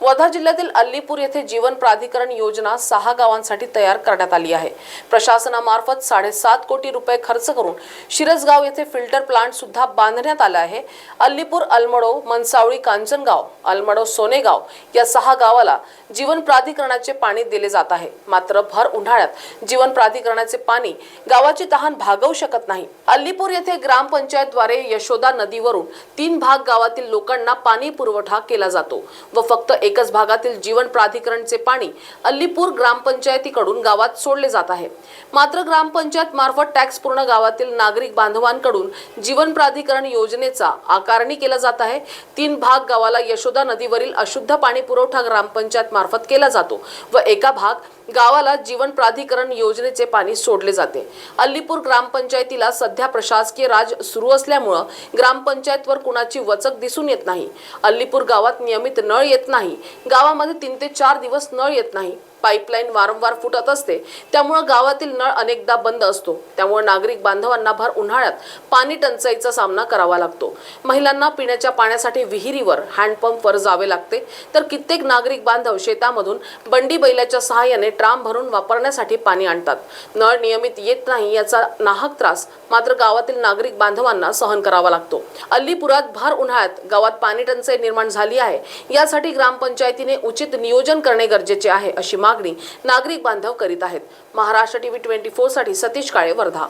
वर्धा जिल्ह्यातील अल्लीपूर येथे जीवन प्राधिकरण योजना सहा गावांसाठी तयार करण्यात आली आहे. प्रशासनामार्फत साडेसात कोटी रुपये खर्च करून शिरसगाव येथे फिल्टर प्लांट सुद्धा बांधण्यात आला आहे. अल्लीपूर अलमडो मनसावळी कांचनगाव अलमडो सोनेगाव या सहा गावाला जीवन प्राधिकरणाचे पाणी दिले जात आहे. मात्र भर उन्हाळ्यात जीवन प्राधिकरणाचे पाणी गावाची तहान भागवू शकत नाही. अल्लीपूर येथे ग्रामपंचायतद्वारे यशोदा नदीवरून तीन भाग गावातील लोकांना पाणी पुरवठा केला जातो व फक्त एकच भागातील जीवन प्राधिकरणचे पाणी अल्लीपूर ग्रामपंचायतीकडून गावात सोडले जात आहे. मात्र ग्रामपंचायत मार्फत टॅक्स पूर्ण गावातील नागरिक बांधवांकडून जीवन प्राधिकरण योजनेचा आकारणी केला जात आहे. तीन भाग गावाला यशोदा नदीवरील अशुद्ध पाणी पुरवठा ग्रामपंचायत मार्फत केला जातो व एका भाग गावाला जीवन प्राधिकरण योजनेचे पाणी सोडले जाते. अल्लीपूर ग्रामपंचायतीला सध्या प्रशासकीय राज सुरू असल्यामुळं ग्रामपंचायतवर कुणाची वचक दिसून येत नाही. अल्लीपूर गावात नियमित नळ येत नाही. गावामध्ये तीन ते चार दिवस नळ येत नाही. पाईपलाईन वारंवार फुटत असते. त्यामुळं गावातील नळ अनेकदा बंद असतो. त्यामुळे नागरिक बांधवांना भर उन्हाळ्यात पाणी टंचाईचा सामना करावा लागतो. महिलांना पिण्याच्या पाण्यासाठी विहिरीवर हँडपंपवर जावे लागते. तर कित्येक नागरिक बांधव शेतामधून बंडी बैलाच्या सहाय्याने ट्राम भरून वापरण्यासाठी पाणी आणतात. नळ नियमित येत नाही याचा नाहक त्रास मात्र गावातील नागरिक बांधवांना सहन करावा लागतो. अल्लीपुरात भर उन्हाळ्यात गावात पाणी टंचाई निर्माण झाली आहे. यासाठी ग्रामपंचायतीने उचित नियोजन करणे गरजेचे आहे अशी मागणी नागरिक बांधव करीत आहेत. महाराष्ट्र टीव्ही ट्वेंटी फोरसाठी सतीश काळे वर्धा.